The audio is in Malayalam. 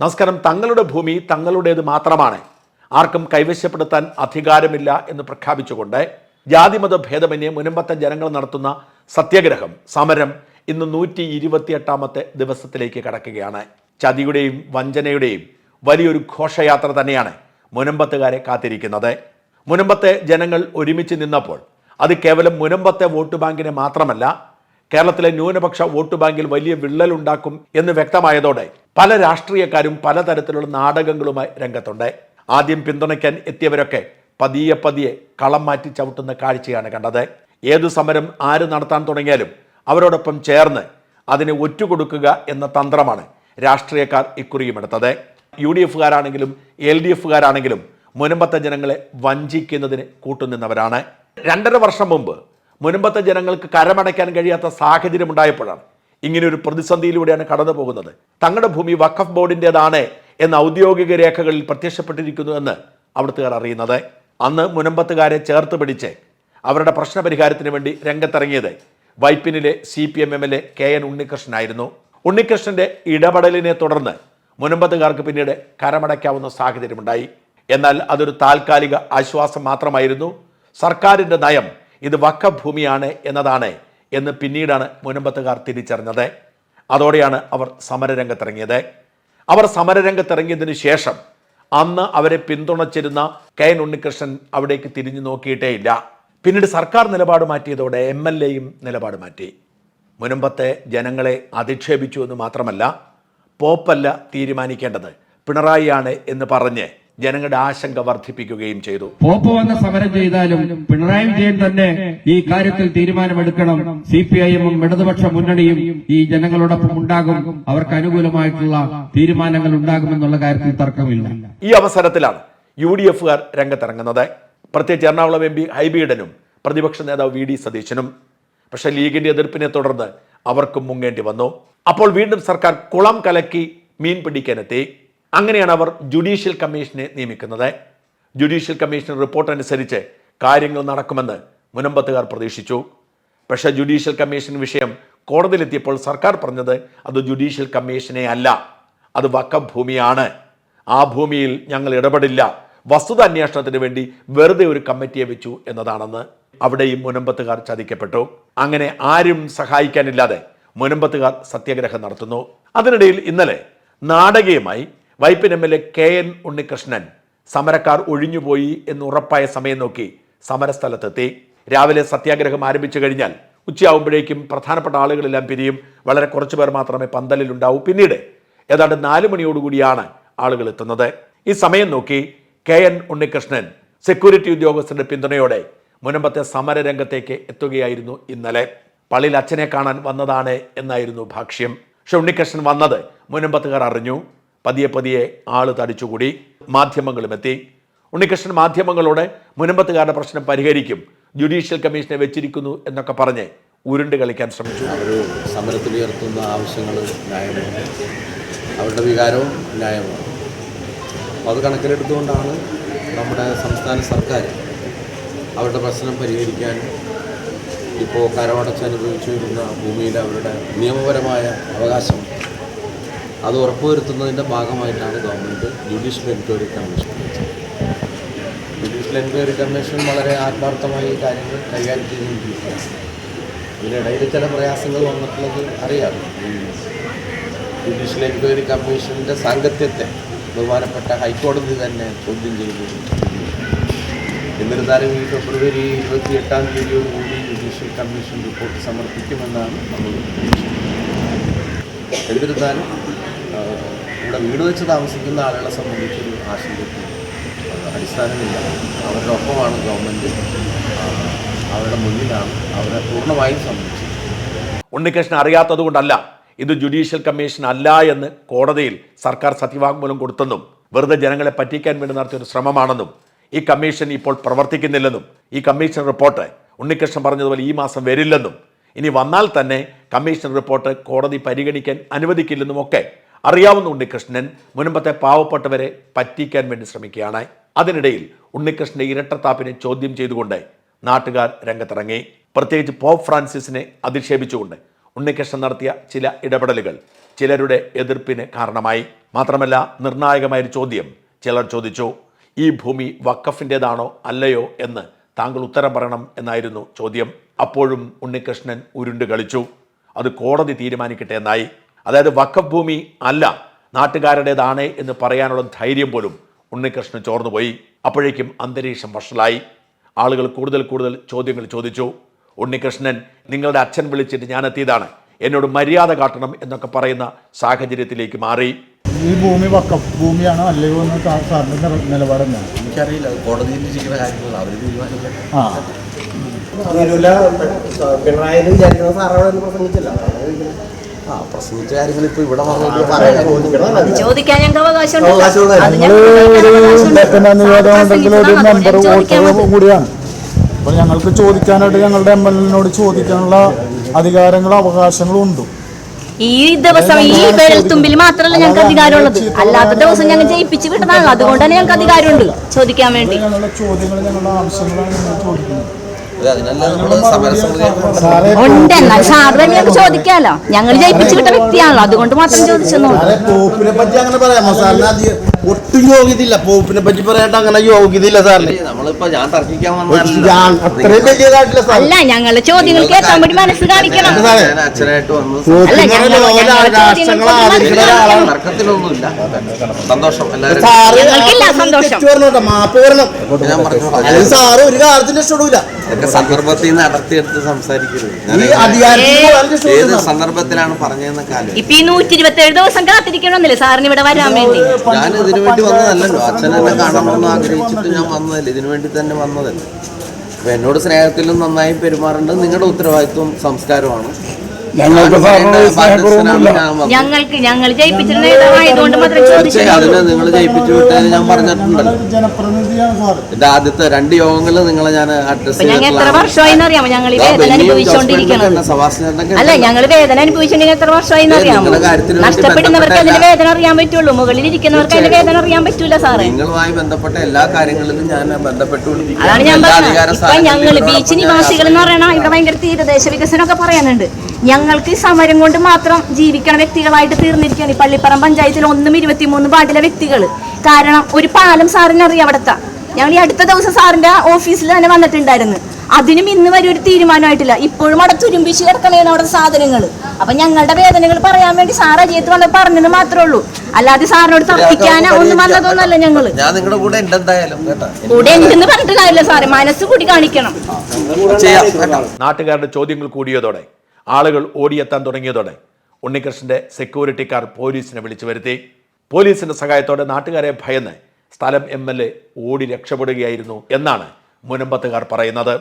നമസ്കാരം. തങ്ങളുടെ ഭൂമി തങ്ങളുടേത് മാത്രമാണ്. ആർക്കും കൈവശപ്പെടുത്താൻ അധികാരമില്ല എന്ന് പ്രഖ്യാപിച്ചുകൊണ്ട് ജാതിമത ഭേദമന്യേ മുനമ്പത്തെ ജനങ്ങൾ നടത്തുന്ന സത്യാഗ്രഹം സമരം ഇന്ന് നൂറ്റി ഇരുപത്തിയെട്ടാമത്തെ ദിവസത്തിലേക്ക് കടക്കുകയാണ്. ചതിയുടെയും വഞ്ചനയുടെയും വലിയൊരു ഘോഷയാത്ര തന്നെയാണ് മുനമ്പത്തുകാരെ കാത്തിരിക്കുന്നത്. മുനമ്പത്തെ ജനങ്ങൾ ഒരുമിച്ച് നിന്നപ്പോൾ അത് കേവലം മുനമ്പത്തെ വോട്ട് ബാങ്കിനെ മാത്രമല്ല കേരളത്തിലെ ന്യൂനപക്ഷ വോട്ട് ബാങ്കിൽ വലിയ വിള്ളലുണ്ടാക്കും എന്ന് വ്യക്തമായതോടെ പല രാഷ്ട്രീയക്കാരും പലതരത്തിലുള്ള നാടകങ്ങളുമായി രംഗത്തുണ്ട്. ആദ്യം പിന്തുണയ്ക്കാൻ എത്തിയവരൊക്കെ പതിയെ പതിയെ കളം മാറ്റി ചവിട്ടുന്ന കാഴ്ചയാണ് കണ്ടത്. ഏതു സമരം ആര് നടത്താൻ തുടങ്ങിയാലും അവരോടൊപ്പം ചേർന്ന് അതിനെ ഒറ്റുകൊടുക്കുക എന്ന തന്ത്രമാണ് രാഷ്ട്രീയക്കാർ ഇക്കുറിയും എടുത്തത്. യു ഡി എഫുകാരാണെങ്കിലും എൽ ഡി എഫുകാരാണെങ്കിലും മുനമ്പത്തെ ജനങ്ങളെ വഞ്ചിക്കുന്നതിന് കൂട്ടുനിന്നവരാണ്. രണ്ടര വർഷം മുമ്പ് മുനമ്പത്തെ ജനങ്ങൾക്ക് കരമടയ്ക്കാൻ കഴിയാത്ത സാഹചര്യം ഉണ്ടായപ്പോഴാണ് ഇങ്ങനെ ഒരു പ്രതിസന്ധിയിലൂടെയാണ് കടന്നു പോകുന്നത്. തങ്ങളുടെ ഭൂമി വഖഫ് ബോർഡിന്റെതാണ് എന്ന ഔദ്യോഗിക രേഖകളിൽ പ്രത്യക്ഷപ്പെട്ടിരിക്കുന്നു എന്ന് അവിടുത്തുകാർ അറിയുന്നത്. അന്ന് മുനമ്പത്തുകാരെ ചേർത്ത് പിടിച്ച് അവരുടെ പ്രശ്നപരിഹാരത്തിന് വേണ്ടി രംഗത്തിറങ്ങിയത് വൈപ്പിനിലെ C P M M L A K N ഉണ്ണികൃഷ്ണനായിരുന്നു. ഉണ്ണികൃഷ്ണന്റെ ഇടപെടലിനെ തുടർന്ന് മുനമ്പത്തുകാർക്ക് പിന്നീട് കരമടയ്ക്കാവുന്ന സാഹചര്യമുണ്ടായി. എന്നാൽ അതൊരു താൽക്കാലിക ആശ്വാസം മാത്രമായിരുന്നു. സർക്കാരിന്റെ നയം ഇത് വക്കഭൂമിയാണ് ഭൂമിയാണ് എന്നതാണ് എന്ന് പിന്നീടാണ് മുനമ്പത്തുകാർ തിരിച്ചറിഞ്ഞത്. അതോടെയാണ് അവർ സമരരംഗത്തിറങ്ങിയത്. അവർ സമരരംഗത്തിറങ്ങിയതിനു ശേഷം അന്ന് അവരെ പിന്തുണച്ചിരുന്ന കെ എൻ ഉണ്ണികൃഷ്ണൻ അവിടേക്ക് തിരിഞ്ഞു നോക്കിയിട്ടേയില്ല പിന്നീട് സർക്കാർ നിലപാട് മാറ്റിയതോടെ എം എൽ എയും നിലപാട് മാറ്റി. മുനമ്പത്തെ ജനങ്ങളെ അധിക്ഷേപിച്ചു എന്ന് മാത്രമല്ല പോപ്പല്ല തീരുമാനിക്കേണ്ടത് പിണറായിയാണ് എന്ന് പറഞ്ഞ് ജനങ്ങളുടെ ആശങ്ക വർദ്ധിപ്പിക്കുകയും ചെയ്തു. പോപ്പ് വന്ന സമരം ചെയ്താലും പിണറായി വിജയൻ തന്നെ ഈ കാര്യത്തിൽ തീരുമാനമെടുക്കണം. സി പി ഐ എമ്മും ഇടതുപക്ഷ മുന്നണിയും ഈ ജനങ്ങളോടൊപ്പം ഉണ്ടാകും. അവർക്ക് അനുകൂലമായിട്ടുള്ള തീരുമാനങ്ങൾ ഉണ്ടാകുമെന്നുള്ള കാര്യത്തിൽ തർക്കമില്ല. ഈ അവസരത്തിലാണ് യു ഡി എഫുകാർ രംഗത്തിറങ്ങുന്നത്. പ്രത്യേകിച്ച് എറണാകുളം എം പി ഹൈബീഡനും പ്രതിപക്ഷ നേതാവ് വി ഡി സതീശനും. പക്ഷേ ലീഗിന്റെ എതിർപ്പിനെ തുടർന്ന് അവർക്കും മുങ്ങേണ്ടി വന്നു. അപ്പോൾ വീണ്ടും സർക്കാർ കുളം കലക്കി മീൻ പിടിക്കാനെത്തി. അങ്ങനെയാണ് അവർ ജുഡീഷ്യൽ കമ്മീഷനെ നിയമിക്കുന്നത്. ജുഡീഷ്യൽ കമ്മീഷൻ റിപ്പോർട്ട് അനുസരിച്ച് കാര്യങ്ങൾ നടക്കുമെന്ന് മുനമ്പത്തുകാർ പ്രതീക്ഷിച്ചു. പക്ഷേ ജുഡീഷ്യൽ കമ്മീഷൻ വിഷയം കോടതിയിലെത്തിയപ്പോൾ സർക്കാർ പറഞ്ഞത് അത് ജുഡീഷ്യൽ കമ്മീഷനെ അല്ല അത് വക്കഭൂമിയാണ്. ആ ഭൂമിയിൽ ഞങ്ങൾ ഇടപെടില്ല. വസ്തുത അന്വേഷണത്തിന് വേണ്ടി വെറുതെ ഒരു കമ്മിറ്റിയെ വെച്ചു എന്നതാണെന്ന് അവിടെയും മുനമ്പത്തുകാർ ചതിക്കപ്പെട്ടു. അങ്ങനെ ആരും സഹായിക്കാനില്ലാതെ മുനമ്പത്തുകാർ സത്യാഗ്രഹം നടത്തുന്നു. അതിനിടയിൽ ഇന്നലെ നാടകീയമായി Vypin M L A K N Unnikrishnan. സമരക്കാർ ഒഴിഞ്ഞുപോയി എന്ന് ഉറപ്പായ സമയം നോക്കി സമരസ്ഥലത്തെത്തി. രാവിലെ സത്യാഗ്രഹം ആരംഭിച്ചു കഴിഞ്ഞാൽ ഉച്ചയാവുമ്പോഴേക്കും പ്രധാനപ്പെട്ട ആളുകളെല്ലാം പിരിയും. വളരെ കുറച്ചു പേർ മാത്രമേ പന്തലിലുണ്ടാവൂ പിന്നീട്. ഏതാണ്ട് നാല് മണിയോടുകൂടിയാണ് ആളുകൾ എത്തുന്നത്. ഈ സമയം നോക്കി കെ എൻ ഉണ്ണികൃഷ്ണൻ സെക്യൂരിറ്റി ഉദ്യോഗസ്ഥരുടെ പിന്തുണയോടെ മുനമ്പത്തെ സമരരംഗത്തേക്ക് എത്തുകയായിരുന്നു ഇന്നലെ. പള്ളിയിൽ അച്ഛനെ കാണാൻ വന്നതാണ് എന്നായിരുന്നു ഭാഷ്യം പക്ഷെ ഉണ്ണികൃഷ്ണൻ വന്നത് മുനമ്പത്തുകാർ അറിഞ്ഞു. പതിയെ പതിയെ ആൾ തടിച്ചുകൂടി മാധ്യമങ്ങളും എത്തി. ഉണ്ണികൃഷ്ണൻ മാധ്യമങ്ങളോട് മുനമ്പത്തുകാരുടെ പ്രശ്നം പരിഹരിക്കും ജുഡീഷ്യൽ കമ്മീഷനെ വെച്ചിരിക്കുന്നു എന്നൊക്കെ പറഞ്ഞ് ഉരുണ്ട് കളിക്കാൻ ശ്രമിച്ചു. അവർ സമരത്തിൽ ഉയർത്തുന്ന ആവശ്യങ്ങൾ അവരുടെ വികാരവും ന്യായമാണ്. അപ്പോൾ അത് കണക്കിലെടുത്തുകൊണ്ടാണ് നമ്മുടെ സംസ്ഥാന സർക്കാർ അവരുടെ പ്രശ്നം പരിഹരിക്കാൻ ഇപ്പോൾ കരമടച്ച് അനുഭവിച്ചു വരുന്ന ഭൂമിയിൽ അവരുടെ നിയമപരമായ അവകാശം അത് ഉറപ്പുവരുത്തുന്നതിന്റെ ഭാഗമായിട്ടാണ് government judicial enquiry commission judicial enquiry commission വളരെ ആത്മാർത്ഥമായി കാര്യങ്ങൾ കൈകാര്യം ചെയ്തുകൊണ്ടിരിക്കുകയാണ്. ഇതിനിടയിൽ ചില പ്രയാസങ്ങൾ വന്നിട്ടുള്ളത് അറിയാം. ജുഡീഷ്യൽ എൻക്വയറി കമ്മീഷന്റെ സാങ്കത്യത്തെ ബഹുമാനപ്പെട്ട ഹൈക്കോടതി തന്നെ ചോദ്യം ചെയ്തു എന്നിരുന്നാലും ഈ ഫെബ്രുവരി ഇരുപത്തി എട്ടാം തീയതിയോടുകൂടി ജുഡീഷ്യൽ കമ്മീഷൻ റിപ്പോർട്ട് സമർപ്പിക്കുമെന്നാണ് നമ്മൾ എന്നിരുന്നാലും ഇവിടെ വീട് വെച്ച് താമസിക്കുന്ന ആളുകളെ സംബന്ധിച്ചൊരു ആശങ്കയ്ക്ക് അടിസ്ഥാനമില്ല. അവരുടെ ഒപ്പമാണ് ഗവൺമെന്റ് അവരുടെ മുന്നിലാണ്. അവരെ പൂർണമായും സംരക്ഷിക്കുന്നത് ഉണ്ണികൃഷ്ണൻ അറിയാത്തതുകൊണ്ടല്ല ഇത് ജുഡീഷ്യൽ കമ്മീഷൻ അല്ല എന്ന് കോടതിയിൽ സർക്കാർ സത്യവാങ്മൂലം കൊടുത്തെന്നും വെറുതെ ജനങ്ങളെ പറ്റിക്കാൻ വേണ്ടി നടത്തിയ ഒരു ശ്രമമാണെന്നും ഈ കമ്മീഷൻ ഇപ്പോൾ പ്രവർത്തിക്കുന്നില്ലെന്നും ഈ കമ്മീഷൻ റിപ്പോർട്ട് ഉണ്ണികൃഷ്ണൻ പറഞ്ഞതുപോലെ ഈ മാസം വരില്ലെന്നും ഇനി വന്നാൽ തന്നെ കമ്മീഷൻ റിപ്പോർട്ട് കോടതി പരിഗണിക്കാൻ അനുവദിക്കില്ലെന്നും ഒക്കെ അറിയാവുന്ന ഉണ്ണികൃഷ്ണൻ മുൻപത്തെ പാവപ്പെട്ടവരെ പറ്റിക്കാൻ വേണ്ടി ശ്രമിക്കുകയാണ്. അതിനിടയിൽ ഉണ്ണികൃഷ്ണന്റെ ഇരട്ടത്താപ്പിനെ ചോദ്യം ചെയ്തുകൊണ്ട് നാട്ടുകാർ രംഗത്തിറങ്ങി. പ്രത്യേകിച്ച് പോപ്പ് ഫ്രാൻസിസിനെ അധിക്ഷേപിച്ചുകൊണ്ട് ഉണ്ണികൃഷ്ണൻ നടത്തിയ ചില ഇടപെടലുകൾ ചിലരുടെ എതിർപ്പിന് കാരണമായി. മാത്രമല്ല നിർണായകമായ ഒരു ചോദ്യം ചിലർ ചോദിച്ചു ഈ ഭൂമി വക്കഫിന്റെതാണോ അല്ലയോ എന്ന് താങ്കൾ ഉത്തരം പറയണം എന്നായിരുന്നു ചോദ്യം. അപ്പോഴും ഉണ്ണികൃഷ്ണൻ ഉരുണ്ട് കളിച്ചു. അത് കോടതി തീരുമാനിക്കട്ടെ എന്നായി. അതായത് വക്കഫ് ഭൂമി അല്ല നാട്ടുകാരുടേതാണ് എന്ന് പറയാനുള്ള ധൈര്യം പോലും ഉണ്ണികൃഷ്ണൻ ചോർന്നുപോയി. അപ്പോഴേക്കും അന്തരീക്ഷം വഷളായി. ആളുകൾ കൂടുതൽ കൂടുതൽ ചോദ്യങ്ങൾ ചോദിച്ചു. ഉണ്ണികൃഷ്ണൻ നിങ്ങളുടെ അച്ഛൻ വിളിച്ചിട്ട് ഞാൻ എത്തിയതാണ്. എന്നോട് മര്യാദ കാട്ടണം എന്നൊക്കെ പറയുന്ന സാഹചര്യത്തിലേക്ക് മാറി. ഈ ഭൂമി വക്കം ഭൂമിയാണോ അല്ലയോ എന്ന് സാറിന്റെ നിലപാടെന്ന് എനിക്കറിയില്ല. കോടതിയിൽ ഇരിക്കുന്ന കാര്യങ്ങൾ അവർ തീരുമാനിക്കട്ടെ പിണറായി വിചാരിക്കുന്ന സാറോട് പ്രസംഗിച്ചില്ല. ആ പ്രസംഗിച്ച കാര്യങ്ങൾ ഇപ്പോൾ ഇവിടെ വന്നിട്ട് ചോദിക്കാൻ ഞങ്ങൾക്ക് അവകാശമുണ്ട്. അത് അവകാശമുണ്ട്. ചോദിക്കാൻ മതി. കൂടിയാണ്. അപ്പോൾ ഞങ്ങൾക്ക് ചോദിക്കാനായിട്ട് ഞങ്ങളുടെ എം എൽ എനോട് ചോദിക്കാനുള്ള അധികാരങ്ങളും അവകാശങ്ങളും ഉണ്ട്. ഈ ദിവസം ഈ വിരൽത്തുമ്പിൽ മാത്രമല്ല ഞങ്ങൾക്ക് അധികാരമുള്ളത്. അല്ലാത്ത ദിവസം ഞങ്ങൾ ജയിപ്പിച്ച് വിട്ടതാണ് അതുകൊണ്ട് തന്നെ ഞങ്ങൾക്ക് അധികാരമുണ്ട്. ചോദിക്കാൻ വേണ്ടി. ഞങ്ങളുടെ ചോദ്യങ്ങൾ ഞങ്ങളുടെ ആവശ്യങ്ങളാണ് ഞങ്ങൾ ചോദിക്കുന്നത് അതിനല്ല നമ്മൾ സമരസമിതി സാറേ ഉണ്ട് എന്നാൽ തന്നെ ഞങ്ങൾക്ക് ചോദിക്കാലോ? ഞങ്ങൾ ജയിപ്പിച്ചു വിട്ട വ്യക്തിയാണല്ലോ അതുകൊണ്ട് മാത്രം ചോദിച്ചെന്നുള്ളൂ ഒട്ടും യോഗ്യതയില്ല പോപ്പിനെ പറ്റി പറയാട്ട് അങ്ങനെ യോഗ്യതയില്ല സാറിന്. നമ്മളിപ്പോ ഞാൻ തർക്കിക്കാൻ സാർ അല്ല ഞങ്ങളുടെ ചോദ്യങ്ങൾ കേൾക്കാൻ വേണ്ടി മനസ്സ് കാണിക്കണം. ഞാൻ അച്ഛനായിട്ട് വന്നു. അല്ല, ഞങ്ങൾ- ഞങ്ങൾ രാഷ്ട്രങ്ങളെ ആദരിക്കുന്ന ഒരാളാണ് തർക്കത്തിലൊന്നുമില്ല സന്തോഷം എല്ലാവരും. സാറ് ഞങ്ങൾക്കില്ല സന്തോഷം. തെറ്റ് പറഞ്ഞോട്ടെ മാപ്പ് വരണം. ഞാൻ പറഞ്ഞു അല്ലെങ്കിൽ സാറ് ഒരു കാര്യത്തിന് ഇഷ്ടപ്പെടില്ല ഇതൊക്കെ സന്ദർഭത്തിൽ നിന്ന് അടർത്തിയെടുത്ത് സംസാരിക്കരുത്. ഞാൻ ഈ അധികാരത്തിൽ പോകാൻ ഏത് ഇഷ്ടപ്പെടുന്ന സന്ദർഭത്തിലാണ് പറഞ്ഞതെന്ന കാലം ഇപ്പൊ ഈ നൂറ്റി ഇരുപത്തി ഏഴ് ദിവസം കാത്തിരിക്കണമെന്നില്ലേ സാറിന് ഇവിടെ വരാൻ വേണ്ടി? ഞാൻ ഇതിനു വേണ്ടി വന്നതല്ലല്ലോ. അച്ഛനെന്നെ കാണണമെന്ന് ആഗ്രഹിച്ചിട്ട് ഞാൻ വന്നതല്ലേ. ഇതിനു വേണ്ടി തന്നെ വന്നതല്ലേ. അപ്പൊ എന്നോട് സ്നേഹത്തിലും നന്നായി പെരുമാറേണ്ടത് നിങ്ങളുടെ ഉത്തരവാദിത്വം സംസ്കാരമാണ്. ഞങ്ങൾക്ക്. ഞങ്ങൾക്ക് ഞങ്ങൾ ജയിപ്പിച്ചിരുന്ന നേതാവായതുകൊണ്ട് മാത്രം ചോദിച്ചു അതിനെ നിങ്ങൾ ജയിപ്പിച്ചു വിട്ടതിന് ഞാൻ പറഞ്ഞിട്ടുണ്ടല്ലോ. എന്റെ ആദ്യത്തെ രണ്ട് യോഗങ്ങളിൽ നിങ്ങളെ ഞാൻ അഡ്രസ് ഞങ്ങൾ എത്ര വർഷമായി എന്നറിയാമോ ഞങ്ങൾ വേദന അനുഭവിച്ചുകൊണ്ടിരിക്കുന്നത് അല്ല ഞങ്ങൾ വേദന അനുഭവിച്ചുകൊണ്ടിരിക്കുന്ന എത്ര വർഷമായി നിങ്ങളുടെ നഷ്ടപ്പെടുന്നവർക്ക് അതിന്റെ വേദന അറിയാൻ പറ്റുള്ളൂ. മുകളിൽ ഇരിക്കുന്നവർക്ക് അതിന്റെ വേദന അറിയാൻ പറ്റൂല സാറേ. നിങ്ങളുമായി ബന്ധപ്പെട്ട എല്ലാ കാര്യങ്ങളിലും ഞാൻ ബന്ധപ്പെട്ടുകൊണ്ടിരിക്കുന്നു. അതാണ് ഞാൻ പറഞ്ഞത്. ഇപ്പൊ ഞങ്ങൾ ബീച്ച് നിവാസികൾ എന്ന് പറയണ ഇവിടെ ഭയങ്കര തീരദേശ വികസനം ഒക്കെ പറയാനുണ്ട്. ഞങ്ങൾക്ക് ഈ സമരം കൊണ്ട് മാത്രം ജീവിക്കണ വ്യക്തികളായിട്ട് തീർന്നിരിക്കുകയാണ് ഈ പള്ളിപ്പറം പഞ്ചായത്തിൽ ഒന്നും ഇരുപത്തിമൂന്ന് വാർഡിലെ വ്യക്തികൾ കാരണം ഒരു പാലം സാറിന് അറിയാം അവിടുത്തെ. ഞങ്ങൾ ഈ അടുത്ത ദിവസം സാറിന്റെ ഓഫീസിൽ തന്നെ വന്നിട്ടുണ്ടായിരുന്നു. അതിനും ഇന്ന് വരെ ഒരു തീരുമാനമായിട്ടില്ല. ഇപ്പോഴും അവിടെ തുരുമ്പിച്ച് കിടക്കണേന്ന് അവിടെ സാധനങ്ങൾ അപ്പൊ ഞങ്ങളുടെ വേദനകൾ പറയാൻ വേണ്ടി സാർ അജിയത്ത് വന്ന് പറഞ്ഞത് മാത്രമേ ഉള്ളൂ. അല്ലാതെ സാറിനോട് തർക്കിക്കാനോ ഒന്നും വന്നതൊന്നല്ല ഞങ്ങൾ. നിങ്ങളുടെ കൂടെ ഉണ്ട് എന്തായാലും. കേട്ടോ. കൂടെ ഉണ്ടെന്ന് പറഞ്ഞിട്ട് കാര്യമില്ല സാറേ. മനസ്സ് കൂടി കാണിക്കണം. നാട്ടുകാരുടെ ചോദ്യങ്ങൾ കൂടിയതോടെ ആളുകൾ ഓടിയെത്താൻ തുടങ്ങിയതോടെ ഉണ്ണികൃഷ്ണന്റെ സെക്യൂരിറ്റിക്കാർ പോലീസിനെ വിളിച്ചു വരുത്തി. പോലീസിന്റെ സഹായത്തോടെ നാട്ടുകാരെ ഭയന്ന് സ്ഥലം എം എൽ എ ഓടി രക്ഷപ്പെടുകയായിരുന്നു എന്നാണ് മുനമ്പത്തുകാർ പറയുന്നത്.